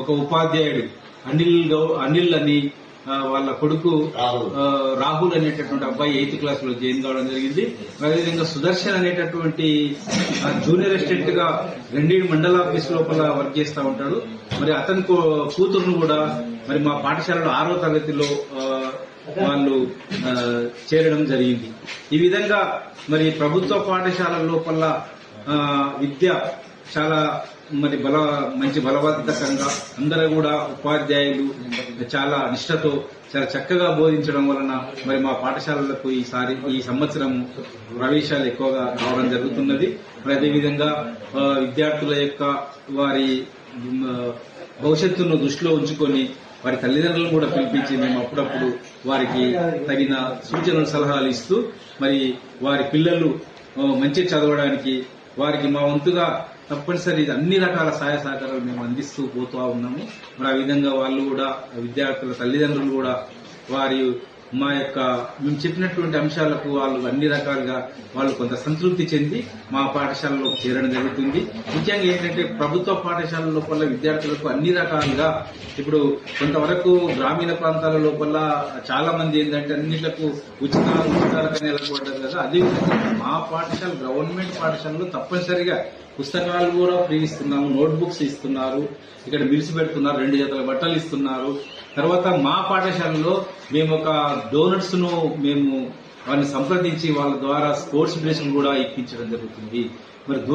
ఒక ఉపాధ్యాయుడు అనిల్ గౌ అనిల్ అని వాళ్ళ కొడుకు రాహుల్. అనేటటువంటి అబ్బాయి ఎయిత్ క్లాస్లో జాయిన్ కావడం జరిగింది. అదేవిధంగా సుదర్శన్ అనేటటువంటి జూనియర్ అసిస్టెంట్గా రెండేడు మండల ఆఫీస్ లోపల వర్క్ చేస్తా ఉంటాడు. మరి అతని కూతురును కూడా మరి మా పాఠశాలలో ఆరో తరగతిలో వాళ్ళు చేరడం జరిగింది. ఈ విధంగా మరి ప్రభుత్వ పాఠశాలల లోపల విద్య చాలా మరి బల మంచి బలవర్ధకంగా అందరూ కూడా ఉపాధ్యాయులు చాలా నిష్ఠతో చాలా చక్కగా బోధించడం వలన మరి మా పాఠశాలలకు ఈసారి ఈ సంవత్సరం ప్రవేశాలు ఎక్కువగా రావడం జరుగుతున్నది. అదేవిధంగా విద్యార్థుల యొక్క వారి భవిష్యత్తును దృష్టిలో ఉంచుకొని వారి తల్లిదండ్రులను కూడా పిలిపించి మేము అప్పుడప్పుడు వారికి తగిన సూచనలు సలహాలు ఇస్తూ మరి వారి పిల్లలు మంచి చదవడానికి వారికి మా వంతుగా తప్పనిసరి అన్ని రకాల సహాయ సహకారాలు మేము అందిస్తూ పోతూ ఉన్నాము. మరి ఆ విధంగా వాళ్ళు కూడా విద్యార్థుల తల్లిదండ్రులు కూడా వారి మా యొక్క మేము చెప్పినటువంటి అంశాలకు వాళ్ళు అన్ని రకాలుగా వాళ్ళు కొంత సంతృప్తి చెంది మా పాఠశాలలో చేరడం జరుగుతుంది. ముఖ్యంగా ఏంటంటే ప్రభుత్వ పాఠశాల లోపల విద్యార్థులకు అన్ని రకాలుగా ఇప్పుడు కొంతవరకు గ్రామీణ ప్రాంతాల లోపల చాలా మంది ఏంటంటే అన్నిట్లకు ఉచిత ఉచితాలకనే వెళ్ళకూడదు కదా. అదేవిధంగా మా పాఠశాల గవర్నమెంట్ పాఠశాలలో తప్పనిసరిగా పుస్తకాలు కూడా ఫ్రీ ఇస్తున్నాము నోట్బుక్స్ ఇస్తున్నారు ఇక్కడ మిల్స్ పెడుతున్నారు రెండు జతల బట్టలు ఇస్తున్నారు. తర్వాత మా పాఠశాలలో మేము ఒక డోనట్స్ను మేము వారిని సంప్రదించి వాళ్ళ ద్వారా స్పోర్ట్స్ డ్రెస్ కూడా ఇప్పించడం జరుగుతుంది. మరి దూరం